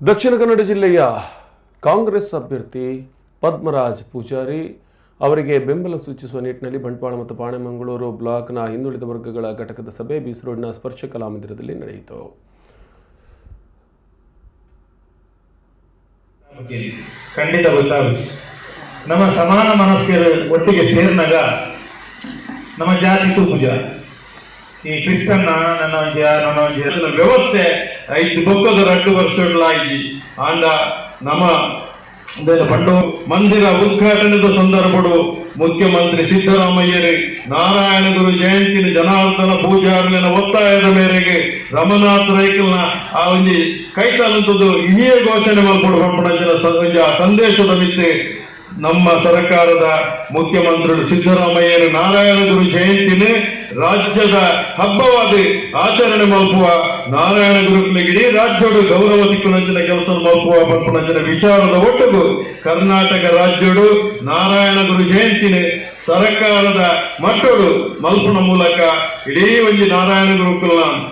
ದಕ್ಷಿಣ ಕನ್ನಡ ಜಿಲ್ಲೆಯ ಕಾಂಗ್ರೆಸ್ ಅಭ್ಯರ್ಥಿ ಪದ್ಮರಾಜ್ ಪೂಜಾರಿ ಅವರಿಗೆ ಬೆಂಬಲ ಸೂಚಿಸುವ ನಿಟ್ಟಿನಲ್ಲಿ ಬಂಟ್ವಾಳ ಮತ್ತು ಪಾಣೆಮಂಗಳೂರು ಬ್ಲಾಕ್ನ ಹಿಂದುಳಿದ ವರ್ಗಗಳ ಘಟಕದ ಸಭೆ ಬೀಸ್ ಸ್ಪರ್ಶ ಕಲಾಮಂದಿರದಲ್ಲಿ ನಡೆಯಿತು. ಬಗ್ಗೆ ಖಂಡಿತ ನಮ್ಮ ಸಮಾನ ಮನಸ್ಕರು ಒಟ್ಟಿಗೆ ಸೇರಿನಾಗ ನಮ್ಮ ಜಾತಿ ತೂಪುಜ ಈ ಕ್ರಿಶ್ಚನ್ ನನ್ನ ಒಂಜ ನನ್ನ ವ್ಯವಸ್ಥೆ ಐದು ಬೊಕ್ಕದ ರಡ್ಡು ವರ್ಷಗಳಾಗಿ. ಆಂಡ ನಮ್ಮ ಪಂಡು ಮಂದಿರ ಉದ್ಘಾಟನೆದ ಸಂದರ್ಭಡು ಮುಖ್ಯಮಂತ್ರಿ ಸಿದ್ದರಾಮಯ್ಯರು, ನಾರಾಯಣ ಗುರು ಜಯಂತಿನ ಜನಾರ್ದನ ಪೂಜಾರ್ಲಿನ ಒತ್ತಾಯದ ಮೇರೆಗೆ ರಮನಾಥ್ ರೈಕಲ್ನ ಆ ಒಂದು ಕೈತಾಲಂತದ್ದು ಇನ್ನೇ ಘೋಷಣೆ ಮಾಡ್ಕೊಂಡು ಸಂದೇಶದ ಮಿತ್ತೆ. ನಮ್ಮ ಸರ್ಕಾರದ ಮುಖ್ಯಮಂತ್ರಿಗಳು ಸಿದ್ದರಾಮಯ್ಯರು, ನಾರಾಯಣ ಗುರು ಜಯಂತಿನ ರಾಜ್ಯದ ಹಬ್ಬವಾಗಿ ಆಚರಣೆ ಮಲ್ಪುವ ನಾರಾಯಣ ಗುರುಗಳಿಗೆ ಇಡೀ ರಾಜ್ಯಡು ಗೌರವ ದಿಕ್ಕುನಂಚಿನ ಕೆಲಸ ಮಲ್ಪುವ ಪಂಪನಂಚಿನ ವಿಚಾರದ ಒಟ್ಟಿಗೂ ಕರ್ನಾಟಕ ರಾಜ್ಯಡು ನಾರಾಯಣ ಗುರು ಜಯಂತಿನ ಸರ್ಕಾರದ ಮಟ್ಟಗಳು ಮಲ್ಪನ ಮೂಲಕ ಇಡೀ ಒಂದು ನಾರಾಯಣ ಗುರುಕುಲ